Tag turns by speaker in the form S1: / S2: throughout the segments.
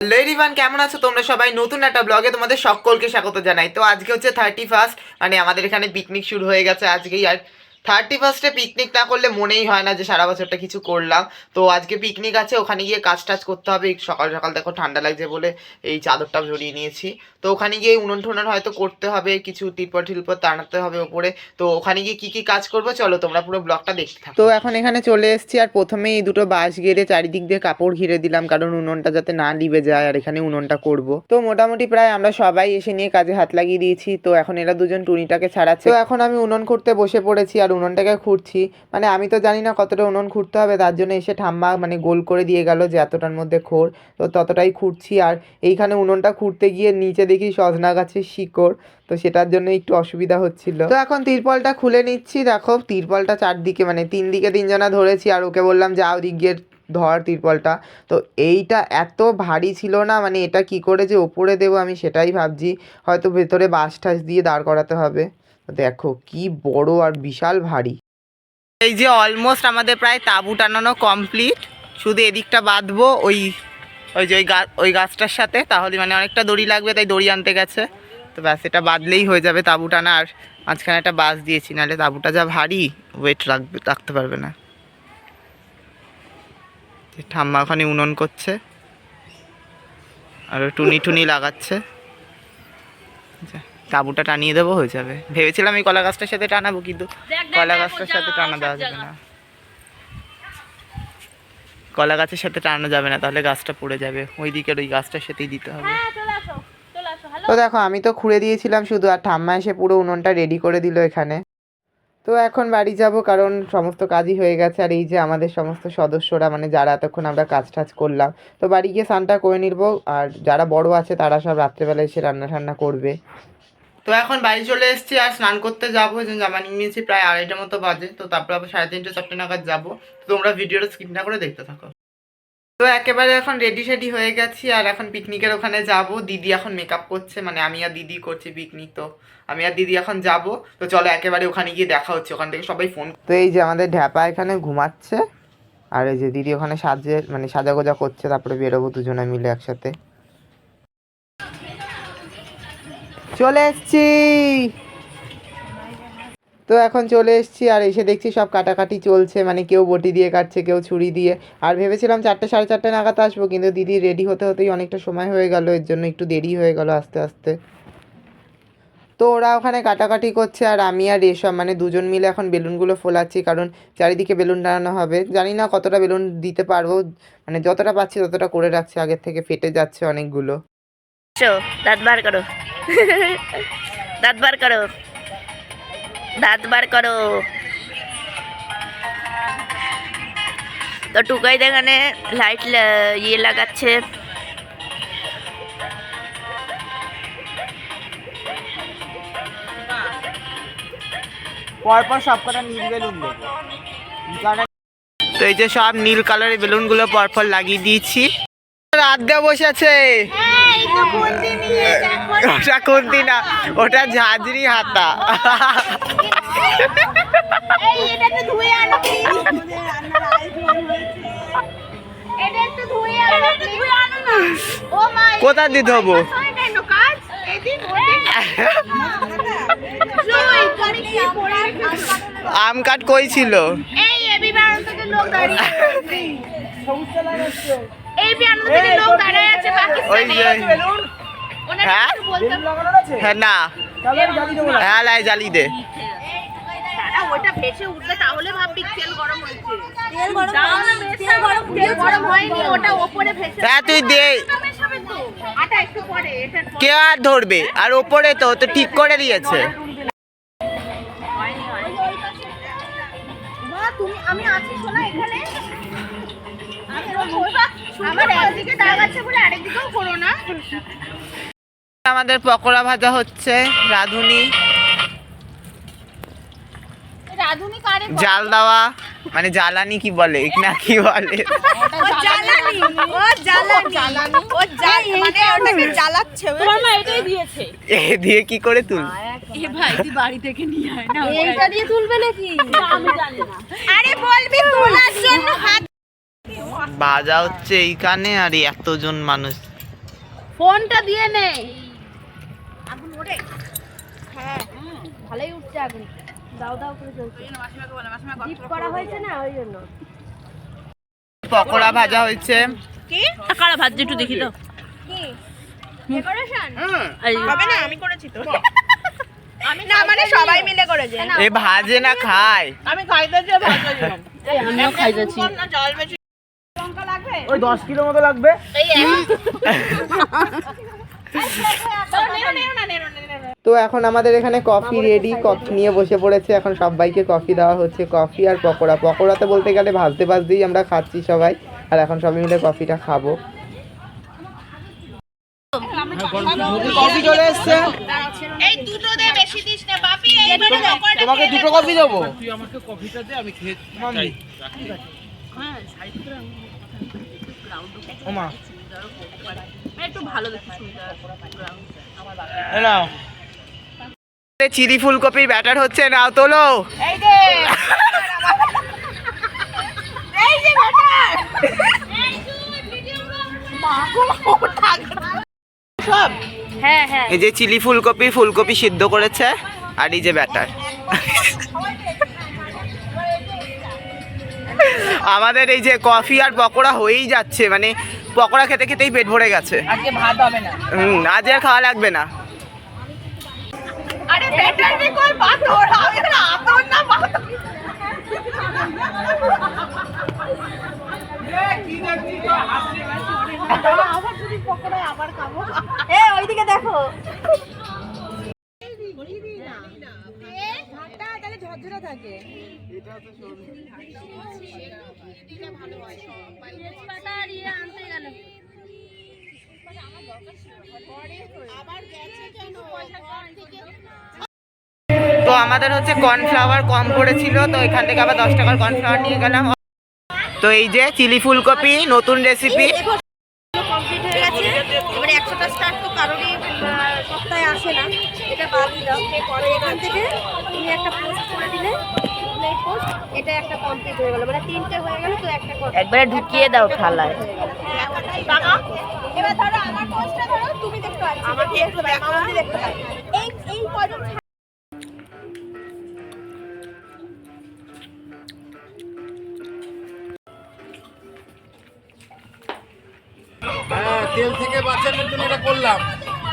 S1: লেডিভান কেমন আছো? তোমরা সবাই নতুন একটা ব্লগে তোমাদের সকলকে স্বাগত জানাই। তো আজকে হচ্ছে থার্টি ফার্স্ট মানে আমাদের এখানে পিকনিক শুরু হয়ে গেছে আজকেই। আর থার্টি ফার্স্টে পিকনিক না করলে মনেই হয় না যে সারা বছরটা কিছু করলাম। তো আজকে পিকনিক আছে, ওখানে গিয়ে কাজ টাজ করতে হবে। সকাল সকাল দেখো ঠান্ডা লাগছে বলে এই চাদরটা জড়িয়ে নিয়েছি। তো ওখানে গিয়ে উনুন টুনুন হয়তো করতে হবে, কিছু টিরপর টিরপর টানাতে হবে ওপরে। তো ওখানে গিয়ে কি কি কাজ করব চলো তোমরা পুরো ব্লগটা দেখতে থাকো। তো এখন এখানে চলে এসেছি আর প্রথমেই এই দুটো বাঁশ গেড়ে চারিদিক দিয়ে কাপড় ঘিরে দিলাম, কারণ উনুনটা যাতে না লিবে যায় আর এখানে উনুনটা করব। তো মোটামুটি প্রায় আমরা সবাই এসে নিয়ে কাজে হাত লাগিয়ে দিয়েছি। তো এখন এরা দুজন টুনিটাকে ছাড়াচ্ছে। তো এখন আমি উনুন করতে বসে পড়েছি আর উনুনটাকে খুঁড়ছি। মানে আমি তো জানি না কতটা উনুন খুঁড়তে হবে, তার জন্য এসে ঠাম্মা মানে গোল করে দিয়ে গেল যে এতটার মধ্যে খোর। তো ততটাই খুঁড়ছি আর এইখানে উনুনটা খুঁড়তে গিয়ে নিচে দেখি সজনা গাছের শিকড়, তো সেটার জন্য একটু অসুবিধা হচ্ছিল। তো এখন তিরপলটা খুলে নিচ্ছি, দেখো তিরপলটা চারদিকে মানে তিন দিকে তিনজনা ধরেছি আর ওকে বললাম, যাও দিক গিয়ে ধর তিরপলটা। তো এইটা এত ভারী ছিল না মানে এটা কি করে যে ওপরে দেবো আমি সেটাই ভাবছি। হয়তো ভেতরে বাঁশ টাস দিয়ে দাঁড় করাতে হবে। দেখো কি বড় আর বিশাল ভারী। এই যে অলমোস্ট আমাদের প্রায় তাঁবু টানানো কমপ্লিট শুধু এদিকটা বাঁধবো, ওই ওই যে ওই গাছ ওই গাছটার সাথে, তাহলে মানে অনেকটা দড়ি লাগবে, তাই দড়ি আনতে গেছে। তো ব্যাস, এটা বাঁধলেই হয়ে যাবে তাঁবু টানা, আর মাঝখানে একটা বাস দিয়েছি, নাহলে তাঁবুটা যা ভারী ওয়েট রাখবে রাখতে পারবে না। ঠাম্মা ওখানে উনন করছে, আর টুনি টুনি লাগাচ্ছে। তাঁবুটা টানিয়ে দেবো হয়ে যাবে। ভেবেছিলাম এই কলা গাছটার সাথে টানাবো কিন্তু কলা গাছটার সাথে টানা দেওয়া যাবে না। কলা গাছের সাথে টানানো যাবে না তাহলে গাছটা পড়ে যাবে। ওই দিকের ওই গাছটার সাথেই দিতে হবে। তো দেখো আমি তো খুঁড়ে দিয়েছিলাম শুধু আর ঠাম্মা এসে পুরো উনুনটা রেডি করে দিল এখানে। তো এখন বাড়ি যাব কারণ সমস্ত কাজই হয়ে গেছে আর এই যে আমাদের সমস্ত সদস্যরা মানে যারা এতক্ষণ আমরা কাজ টাজ করলাম। তো বাড়ি গিয়ে স্নানটা করে নিব আর যারা বড় আছে তারা সব রাত্রেবেলা এসে রান্না ঠান্না করবে। তো এখন বাড়ি চলে এসেছি আর স্নান করতে যাব জন্য জামা নিয়ে নিয়েছি, প্রায় আড়াইটা মতো বাজে। তো তারপর আবার সাড়ে তিনটে, চারটে নাগাদ যাব। তো তোমরা ভিডিওটা স্কিপ না করে দেখতে থাকো। তো একেবারে এখন রেডি সেডি হয়ে গেছি, আর এখন পিকনিকের ওখানে যাব। দিদি এখন মেকআপ করছে মানে আমি আর দিদি করছি পিকনিক তো আমি আর দিদি এখন যাব। তো চলো একেবারে ওখানে গিয়ে দেখা হচ্ছে, ওখান থেকে সবাই ফোন তো এই যে আমাদের ঢ্যাপা এখানে ঘুমাচ্ছে, আর এই যে দিদি ওখানে সাজে মানে সাজা গোজা করছে, তারপরে বেরোবো দুজনে মিলে একসাথে। চলে এসছি! তো এখন চলে এসেছি আর এসে দেখছি সব কাটাকাটি চলছে মানে কেউ বটি দিয়ে কাটছে, কেউ ছুরি দিয়ে। আর ভেবেছিলাম চারটে, সাড়ে চারটে নাগাদ আসব, কিন্তু দিদি রেডি হতে হতেই অনেকটা সময় হয়ে গেল, এর জন্য একটু দেরি হয়ে গেল আস্তে আস্তে। তো ওরা ওখানে কাটাকাটি করছে, আর আমি আর রেশম মানে দুজন মিলে এখন বেলুনগুলো ফোলাচ্ছি, কারণ চারিদিকে বেলুন টানানো হবে। জানি না কতটা বেলুন দিতে পারব মানে যতটা পাচ্ছি ততটা করে রাখছি, আগের থেকে ফেটে যাচ্ছে অনেকগুলো।
S2: দাঁত বার করো। দাঁত বার করো। দাঁত বার করো। তো টুকাই দেখানে লাইট ইয়ে লাগাচ্ছে।
S1: পরপর নীল বেলুন দেবো। তো এই যে সব নীল কালারের বেলুনগুলো পরপর লাগিয়ে দিয়েছি। রাত বসে আছে। ওটা কুন্তি না ওটা ঝাঁঝরি হাতা। কোথা দিতে হব আম কাঠ কই ছিল?
S3: এই এবি বারান্দা থেকে লোক দাঁড়িয়ে আছে এই লোক দাঁড়িয়ে আছে পাকিস্তানে।
S1: হ্যাঁ? হ্যাঁ না। হ্যাঁ লাই জ্বালি দে।
S3: ওটা ভেসে উঠবে তাহলে ভাববি তেল গরম হয়েছে। তেল গরম তেল গরম তেল গরম হয়নি ওটা ওপরে ভেসে
S1: হ্যাঁ তুই দে।
S3: ওটা মেশাবে তো। আটা একটু পরে এটা
S1: কে আর ধরবে? আর ওপরে তো তো ঠিক করে দিয়েছে।
S3: তুমি আমি আছি শোনা এখানে?
S1: আমাদের পকোড়া ভাজা হচ্ছে রাধুনি। জাল দেওয়া মানে জ্বালানি কি বলে? না কি বলে?
S3: ও জ্বালানি। ও জ্বালানি। ও জাল মানে ওটাকে জ্বালাচ্ছে তোমার মা এটাই দিয়েছে।
S1: এ দিয়ে কি করে তুল?
S3: এ ভাই তুই বাড়ি থেকে নিয়ে আয়। না এইটা দিয়ে তুলবে নাকি? আমি জানি না। আরে বলবি
S1: ভাজা হচ্ছে এইখানে আর এতজন মানুষ।
S3: ফোনটা দিয়ে নে।
S4: হ্যাঁ ভালোই উঠছে আগুন। দাও দাও করে চলছে ডিপ করা হয়েছে না ওই জন্য।
S1: পকোড়া ভাজা হয়েছে।
S2: কারা ভাজ্য একটু দেখি তো।
S4: ডেকোরেশন?
S3: হবে না আমি করেছি তো। আমি না মানে সবাই মিলে করেছে।
S1: এ ভাজে না খায়।
S3: আমি খাইতেছি।
S2: আমিও খাই যাচ্ছি
S3: না জল বেশি লঙ্কা লাগবে
S1: ওই দশ কিলো মতো লাগবে। তো এখন আমাদের এখানে কফি রেডি কফি নিয়ে বসে পড়েছে। এখন সবাইকে কফি দেওয়া হচ্ছে কফি আর পকোড়া। পকোড়াতে বলতে গেলে ভাজতে ভাজতেই আমরা খাচ্ছি সবাই। আর এখন সবাই মিলে কফিটা খাব। কফি চলে এসছে।
S3: এই দুটো দে বেশি দিস না। বাপি এই
S1: তোমাকে দুটো কফি দেবো? ওমা
S2: একটু ভালো দেখি
S1: নাও। চিলি ফুলকপির ব্যাটার হচ্ছে নাও তোলো।
S3: এই যে। ব্যাটার। সব?
S4: হ্যাঁ হ্যাঁ।
S1: এই যে চিলি ফুলকপি ফুলকপি সিদ্ধ করেছে আর এই যে ব্যাটার। আমাদের এই যে কফি আর পকোড়া হয়েই যাচ্ছে মানে পকোড়া খেতে খেতেই পেট ভরে গেছে।
S3: আজকে ভাত হবে না।
S1: হুম আজ আর খাওয়া লাগবে না।
S3: আরে ব্যাটার মে কোই পাথর হবে না আতর না পাথর
S4: এ ওইদিকে দেখো।
S1: তো আমাদের হচ্ছে কর্নফ্লাওয়ার কম পড়েছিল তো এখান থেকে আবার দশ টাকার কর্নফ্লাওয়ার নিয়ে গেলাম। তো এই যে চিলি ফুলকপি নতুন রেসিপি
S4: কমপ্লিট হয়ে গেছে। এবারে একশোটা স্টার্ট তো কারোরই সপ্তাহে আসে না। এটা দাও পরে এখান থেকে তুমি একটা পোস্ট করে দিলে। পোস্ট এটা একটা কমপ্লিট হয়ে গেল। মানে তিনটে হয়ে গেল তো একটা
S2: একবারে ঢুকিয়ে দাও থালায়।
S4: এবার ধরো আমার পোস্টটা ধরো তুমি দেখতে পাচ্ছ। আমাকে একটু মামাদি দেখতে পাচ্ছ। এই এই কজন
S5: হ্যাঁ তেল থেকে বাঁচানোর জন্য এটা করলাম।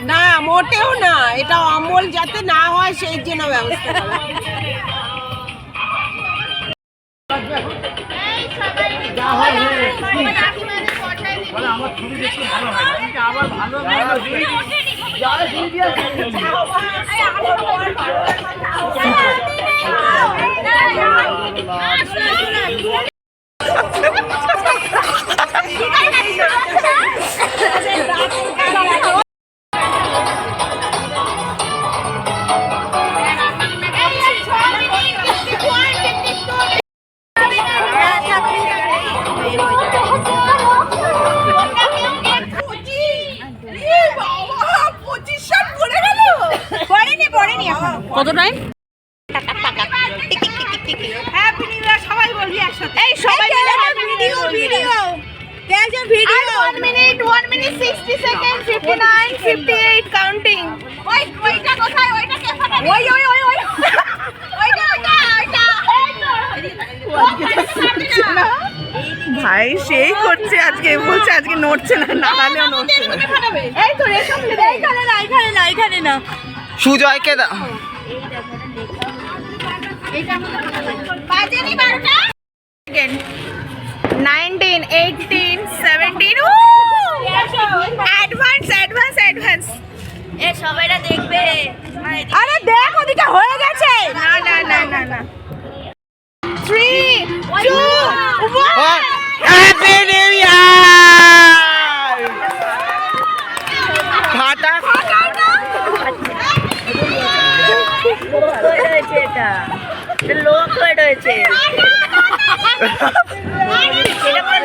S3: না মোটেও না। এটা অমল যাতে না হয় সেই জন্য ব্যবস্থা করা।
S5: আমার ছবি দেখতে ভালো হয়। আবার ভালো ভালো
S3: video. And 1 minute, 1 minute 60 seconds, 59, 58, counting. Wait, wait, কোথায়? ওইটা কে ফাটাবে ওই ওই ওই ওই। ওইটা ওইটা ওইটা। ভাই সেই করছে আজকে বলছে আজকে নড়ছে না নাড়ালেও নড়ছে এই তো রেশম এইখানে না এইখানে না এইখানে না।
S1: সুজয়কে দাও
S3: এইটা বাজেনি 12টা 19 18
S4: এ সবাইরা দেখবে।
S3: আরে দেখ ওদিকে হয়ে গেছে। না না না না না। Three two one
S1: happy new year ফাটা।
S2: হয়ে এটা। এটা লোক হয়ে রয়েছে।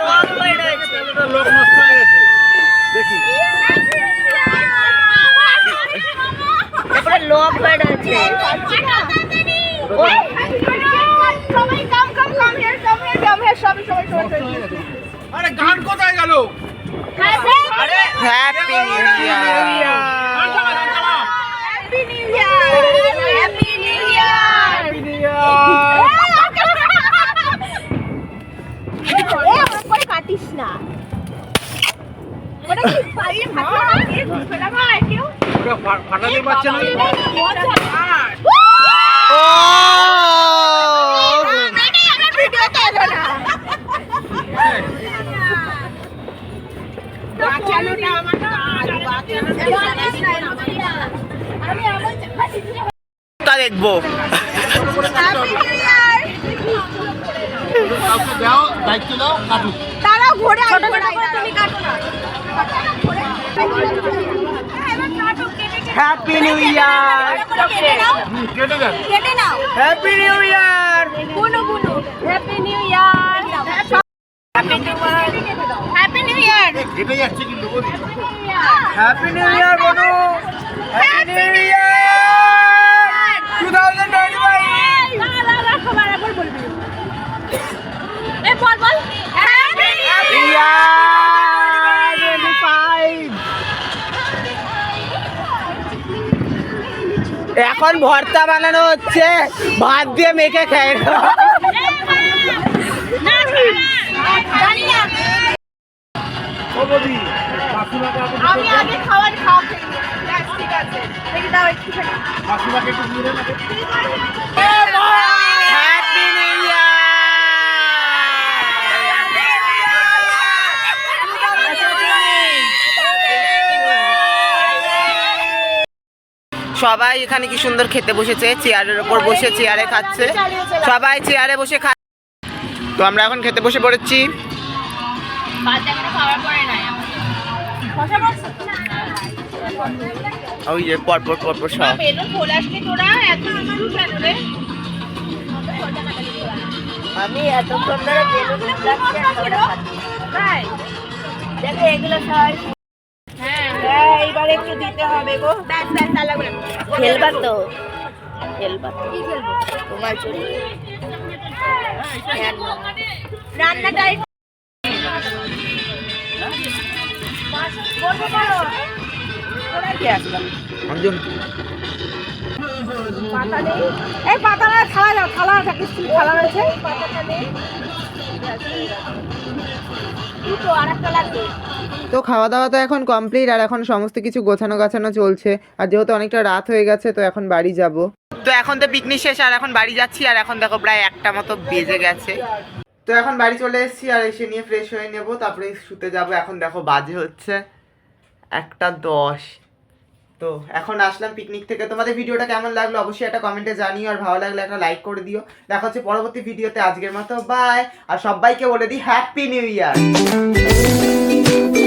S2: লোক হয়ে রয়েছে।
S5: লোক নষ্ট হয়ে গেছে। দেখি
S2: এটা পুরো লোক হয়ে রয়েছে
S3: সবাই come come come here come here come here সবাই সবাই সবাই
S5: আরে গান কোথায় গেল?
S1: হ্যাপি
S5: গান চালা, গান চালা।
S3: Happy new year happy new year আমার করে কাটিস না ওটা কি পাইয়ে ফাটলো না
S5: ওটা ফা- ফাটাতে পারছে না
S1: ও
S3: আমার ভিডিওতে এলো না বাঁচানোটা আমার কাজ বাঁচানোটা আমি আমার
S1: তা দেখবো
S3: হ্যাপি নিউ ইয়ার
S5: কাউকে দাও দায়িত্ব দাও কাটুক
S3: Happy new
S1: year happy new
S3: year happy
S5: new year happy
S3: new year
S1: happy new year
S3: বনু হ্যাপি নিউ ইয়ার
S1: 2025
S3: না না না সবার একবার বলবি এ বল বল
S1: এখন ভর্তা বানানো হচ্ছে। ভাত দিয়ে মেখে খেয়ে
S3: আমি আগে খাবার খাওয়া ঠিক আছে দাও
S5: একটু দিয়ে দেন
S1: হ্যাপি নিউ ইয়ার সবাই এখানে কি সুন্দর খেতে বসেছে, চেয়ারের ওপর বসে চেয়ারে খাচ্ছে। সবাই চেয়ারে বসে খা তো আমরা এখন খেতে বসে পড়েছি। ওই পরপর পরপর সব।
S3: তাই
S2: দেখো, এগুলো সবাই
S3: হ্যাঁ একটু দিতে হবে গো। ব্যাস ব্যাস লাগবে
S2: খেলবা তো। খেলবা তোমার জন্য।
S3: রান্নাটা একটু- বসে পড়ো। ওরা কি আসলো? পাতা নেই? এই পাতা না থালা দাও থালা থাকে স্টিল রয়েছে। পাতাটা নেই। দুটো আর একটা লাগবে।
S1: তো খাওয়া দাওয়া তো এখন কমপ্লিট আর এখন সমস্ত কিছু গোছানো গাছানো চলছে। আর যেহেতু অনেকটা রাত হয়ে গেছে, তো এখন বাড়ি যাব। তো এখন তো পিকনিক শেষ, আর এখন বাড়ি যাচ্ছি, আর এখন দেখো প্রায় একটা মতো বেজে গেছে। তো এখন বাড়ি চলে এসেছি, আর এসে নিয়ে ফ্রেশ হয়ে নেব। তারপরে শুতে যাব, এখন দেখো বাজে হচ্ছে একটা দশ। তো এখন আসলাম পিকনিক থেকে। তোমাদের ভিডিওটা কেমন লাগল অবশ্যই একটা কমেন্টে জানিও, আর ভালো লাগলে একটা লাইক করে দিও। দেখা হচ্ছে পরবর্তী ভিডিওতে আজকের মতো বাই আর সবাইকে বলে দিই হ্যাপি নিউ ইয়ার Música